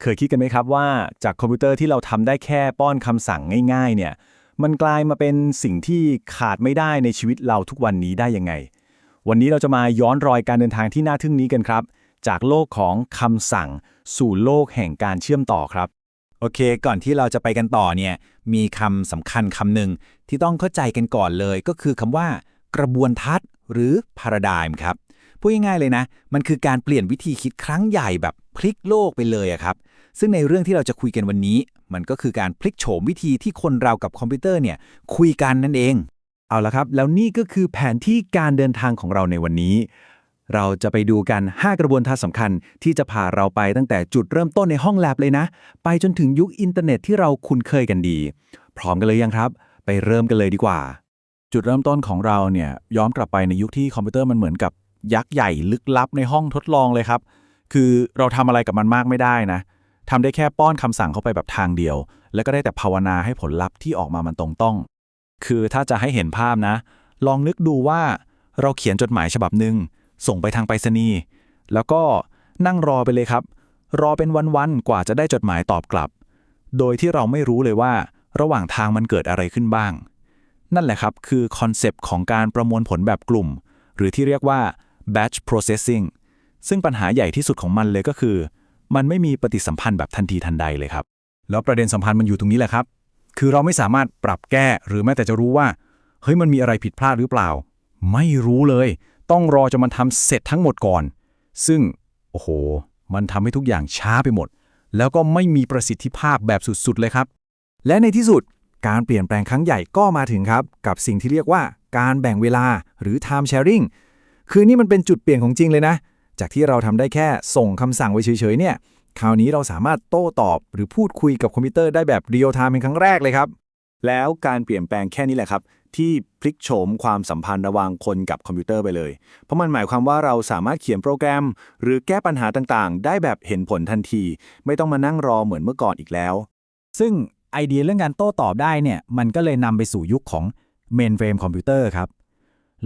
เคยคิดกันไหมครับว่าจากคอมพิวเตอร์ที่เราทำได้แค่ป้อนคำสั่งง่าย ๆ เนี่ย มันกลายมาเป็นสิ่งที่ขาดไม่ได้ในชีวิตเราทุกวันนี้ได้ยังไง วันนี้เราจะมาย้อนรอยการเดินทางที่น่าทึ่งนี้กันครับ จากโลกของคำสั่ง สู่โลกแห่งการเชื่อมต่อครับ โอเค ก่อนที่เราจะไปกันต่อเนี่ย มีคำสำคัญคำหนึ่งที่ต้องเข้าใจกันก่อนเลย ก็คือคำว่า กระบวนทัศน์หรือ paradigm ครับพูดง่ายๆเลยนะ มันคือการเปลี่ยนวิธีคิดครั้งใหญ่แบบพลิกโลกไปเลยครับ ซึ่งในเรื่องที่เราจะคุยกันวันนี้ มันก็คือการพลิกโฉมวิธีที่คนเรากับคอมพิวเตอร์เนี่ยคุยกันนั่นเอง เอาละครับ แล้วนี่ก็คือแผนที่การเดินทางของเราในวันนี้ เราจะไปดูกัน 5 กระบวนท่าสำคัญ ที่จะพาเราไปตั้งแต่จุดเริ่มต้นในห้องแลบเลยนะ ไปจนถึงยุคอินเทอร์เน็ตที่เราคุ้นเคยกันดี พร้อมกันเลยยังครับ ไปเริ่มกันเลยดีกว่า จุดเริ่มต้นของเราเนี่ยย้อนกลับไปในยุคที่คอมพิวเตอร์มันเหมือนกับยักษ์ใหญ่ลึกลับในห้องทดลองเลยครับ คือเราทำอะไรกับมันมากไม่ได้นะ ทำได้แค่ป้อนคำสั่งเข้าไปแบบทางเดียว แล้วก็ได้แต่ภาวนาให้ผลลัพธ์ที่ออกมามันตรงต้อง คือถ้าจะให้เห็นภาพนะ ลองนึกดูว่าเราเขียนจดหมายฉบับหนึ่งส่งไปทางไปรษณีย์แล้วก็นั่งรอไปเลยครับ รอเป็นวันๆกว่าจะได้จดหมายตอบกลับ โดยที่เราไม่รู้เลยว่า ระหว่างทางมันเกิดอะไรขึ้นบ้าง นั่นแหละครับคือคอนเซปต์ของการประมวลผลแบบกลุ่ม หรือที่เรียกว่า batch processing ซึ่งปัญหาใหญ่ที่สุดของมันเลยก็คือ มันไม่มีปฏิสัมพันธ์แบบทันทีทันใดเลยครับ แล้วประเด็นสัมพันธ์มันอยู่ตรงนี้แหละครับ คือเราไม่สามารถปรับแก้หรือแม้แต่จะรู้ว่า เฮ้ยมันมีอะไรผิดพลาดหรือเปล่า ไม่รู้เลย ต้องรอจนมันทำเสร็จทั้งหมดก่อน ซึ่งโอ้โห มันทำให้ทุกอย่างช้าไปหมด แล้วก็ไม่มีประสิทธิภาพแบบสุดๆเลยครับ และในที่สุดการเปลี่ยนแปลงครั้งใหญ่ก็มาถึงครับ กับสิ่งที่เรียกว่าการแบ่งเวลาหรือ time sharing คือนี่มันเป็นจุดเปลี่ยนของจริงเลยนะ จากที่เราทำได้แค่ส่งคำสั่งไว้เฉยๆเนี่ย คราวนี้เราสามารถโต้ตอบหรือพูดคุยกับคอมพิวเตอร์ได้แบบเรียลไทม์เป็นครั้งแรกเลยครับ แล้วการเปลี่ยนแปลงแค่นี้แหละครับ ที่พลิกโฉมความสัมพันธ์ระหว่างคนกับคอมพิวเตอร์ไปเลย เพราะมันหมายความว่าเราสามารถเขียนโปรแกรม หรือแก้ปัญหาต่างๆ ได้แบบเห็นผลทันที ไม่ต้องมานั่งรอเหมือนเมื่อก่อนอีกแล้ว ซึ่งไอเดียเรื่องการโต้ตอบได้เนี่ยมันก็เลยนำไปสู่ยุคของ mainframe คอมพิวเตอร์ครับ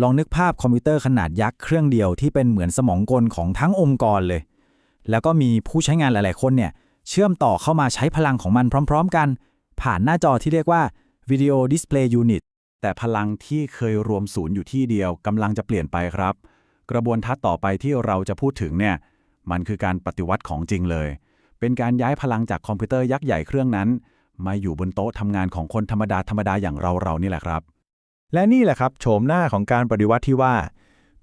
ลองนึกภาพคอมพิวเตอร์ขนาดยักษ์เครื่องเดียวที่เป็นเหมือนสมองกลของทั้งองค์กรเลย แล้วก็มีผู้ใช้งานหลาย ๆ คนเนี่ยเชื่อมต่อเข้ามาใช้พลังของมันพร้อม ๆ กัน ผ่านหน้าจอที่เรียกว่า Video Display Unit แต่พลังที่เคยรวมศูนย์อยู่ที่เดียวกำลังจะเปลี่ยนไปครับ กระบวนทัศน์ต่อไปที่เราจะพูดถึงเนี่ยมันคือการปฏิวัติของจริงเลย เป็นการย้ายพลังจากคอมพิวเตอร์ยักษ์ใหญ่เครื่องนั้น มาอยู่บนโต๊ะทำงานของคนธรรมดาธรรมดาอย่างเราเรานี่แหละครับ และนี่แหละครับโฉมหน้าของการปฏิวัติที่ว่า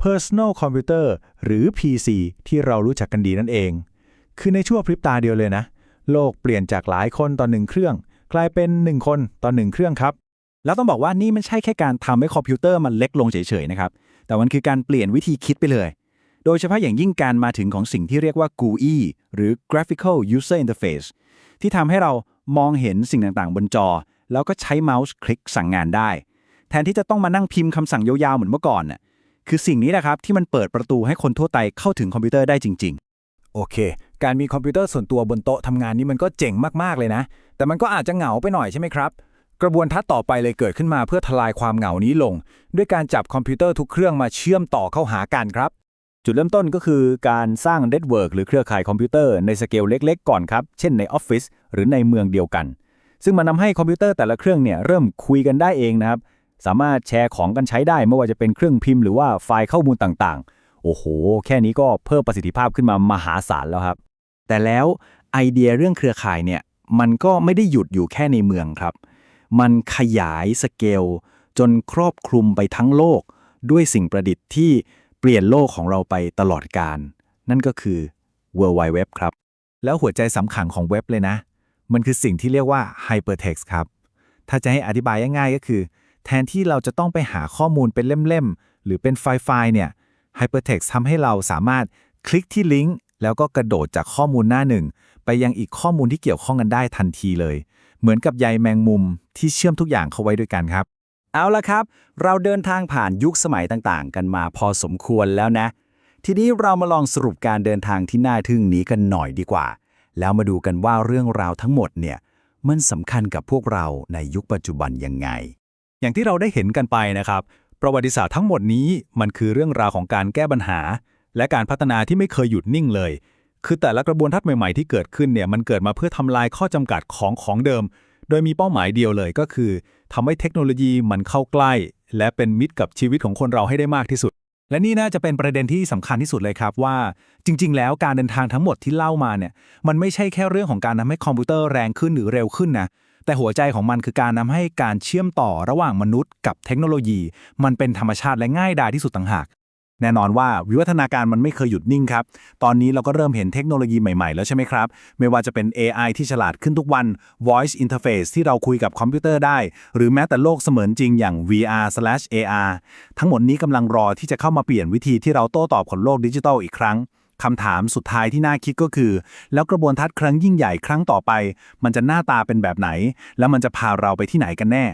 personal computer หรือ PC ที่เรารู้จักกันดีนั่นเอง คือในช่วงพริบตาเดียวเลยนะ โลกเปลี่ยนจากหลายคนต่อหนึ่งเครื่อง กลายเป็นหนึ่งคนต่อหนึ่งเครื่องครับ แล้วต้องบอกว่านี่ไม่ใช่แค่การทำให้คอมพิวเตอร์มันเล็กลงเฉยๆนะครับ แต่มันคือการเปลี่ยนวิธีคิดไปเลย โดยเฉพาะอย่างยิ่งการมาถึงของสิ่งที่เรียกว่า GUI หรือ Graphical User Interface ที่ทำให้เรามองเห็นสิ่งต่างๆ บนจอ แล้วก็ใช้เมาส์คลิกสั่งงานได้ แทนที่จะต้องมานั่งพิมพ์คำสั่งยาวๆเหมือนเมื่อก่อนน่ะคือสิ่งนี้นะครับที่มันเปิดประตูให้คนทั่วไปเข้าถึงคอมพิวเตอร์ได้จริง ๆ โอเค การมีคอมพิวเตอร์ส่วนตัวบนโต๊ะทำงานนี่มันก็เจ๋งมาก ๆ เลยนะ แต่มันก็อาจจะเหงาไปหน่อยใช่ไหมครับ กระบวนทัศน์ต่อไปเลยเกิดขึ้นมาเพื่อทลายความเหงานี้ลง ด้วยการจับคอมพิวเตอร์ทุกเครื่องมาเชื่อมต่อเข้าหากันครับ จุดเริ่มต้นก็คือการสร้างเน็ตเวิร์กหรือเครือข่ายคอมพิวเตอร์ในสเกลเล็ก ๆ ก่อนครับ เช่นในออฟฟิศหรือในเมืองเดียวกัน ซึ่งมันนำให้คอมพิวเตอร์แต่ละเครื่องเนี่ยเริ่มคุยกันได้เองนะครับ สามารถแชร์ของกันใช้ได้ไม่ว่าจะเป็นเครื่องพิมพ์หรือว่าไฟล์ข้อมูลต่างๆ โอ้โห แค่นี้ก็เพิ่มประสิทธิภาพขึ้นมามหาศาลแล้วครับ แต่แล้วไอเดียเรื่องเครือข่ายเนี่ยมันก็ไม่ได้หยุดอยู่แค่ในเมืองครับ มันขยายสเกลจนครอบคลุมไปทั้งโลก ด้วยสิ่งประดิษฐ์ที่เปลี่ยนโลกของเราไปตลอดกาลนั่นก็คือ World Wide Web ครับ แล้วหัวใจสำคัญของเว็บเลยนะ มันคือสิ่งที่เรียกว่า Hypertext ครับ ถ้าจะให้อธิบายง่ายๆก็คือ แทนที่เราจะต้องไปหาข้อมูลเป็นเล่มๆ หรือเป็นไฟล์ๆเนี่ย Hypertext ทำให้เราสามารถคลิกที่ลิงก์แล้วก็กระโดดจากข้อมูลหน้าหนึ่ง ไปยังอีกข้อมูลที่เกี่ยวข้องกันได้ทันทีเลย เหมือนกับใยแมงมุมที่เชื่อมทุกอย่างเข้าไว้ด้วยกันครับ เอาละครับ เราเดินทางผ่านยุคสมัยต่างๆ กันมาพอสมควรแล้วนะ ทีนี้เรามาลองสรุปการเดินทางที่น่าทึ่งนี้กันหน่อยดีกว่า แล้วมาดูกันว่าเรื่องราวทั้งหมดเนี่ยมันสำคัญกับพวกเราในยุคปัจจุบันยังไง อย่างที่เราได้เห็นกันไปนะครับ ประวัติศาสตร์ทั้งหมดนี้มันคือเรื่องราวของการแก้ปัญหา และการพัฒนาที่ไม่เคยหยุดนิ่งเลย คือแต่ละกระบวนทัศน์ใหม่ๆที่เกิดขึ้นเนี่ยมันเกิดมาเพื่อทำลายข้อจำกัดของของเดิม โดยมีเป้าหมายเดียวเลยก็คือทำให้เทคโนโลยีมันเข้าใกล้ และเป็นมิตรกับชีวิตของคนเราให้ได้มากที่สุด และนี่น่าจะเป็นประเด็นที่สำคัญที่สุดเลยครับว่า จริง ๆ แล้วการเดินทางทั้งหมดที่เล่ามาเนี่ยมันไม่ใช่แค่เรื่องของการทำให้คอมพิวเตอร์แรงขึ้นหรือเร็วขึ้นนะ แต่หัวใจของมันคือการนำให้การเชื่อมต่อระหว่างมนุษย์กับเทคโนโลยี มันเป็นธรรมชาติและง่ายดายที่สุดต่างหาก แน่นอนว่าวิวัฒนาการมันไม่เคยหยุดนิ่งครับ ตอนนี้เราก็เริ่มเห็นเทคโนโลยีใหม่ๆ แล้วใช่ไหมครับ ไม่ว่าจะเป็น AI ที่ฉลาดขึ้นทุกวัน Voice Interface ที่เราคุยกับคอมพิวเตอร์ได้ หรือแม้แต่โลกเสมือนจริงอย่าง VR/AR ทั้งหมดนี้กำลังรอที่จะเข้ามาเปลี่ยนวิธีที่เราโต้ตอบกับโลกดิจิทัลอีกครั้ง คำถามสุดท้ายที่น่าคิดก็คือ แล้วกระบวนทัศน์ครั้งยิ่งใหญ่ครั้งต่อไป มันจะหน้าตาเป็นแบบไหน แล้วมันจะพาเราไปที่ไหนกันแน่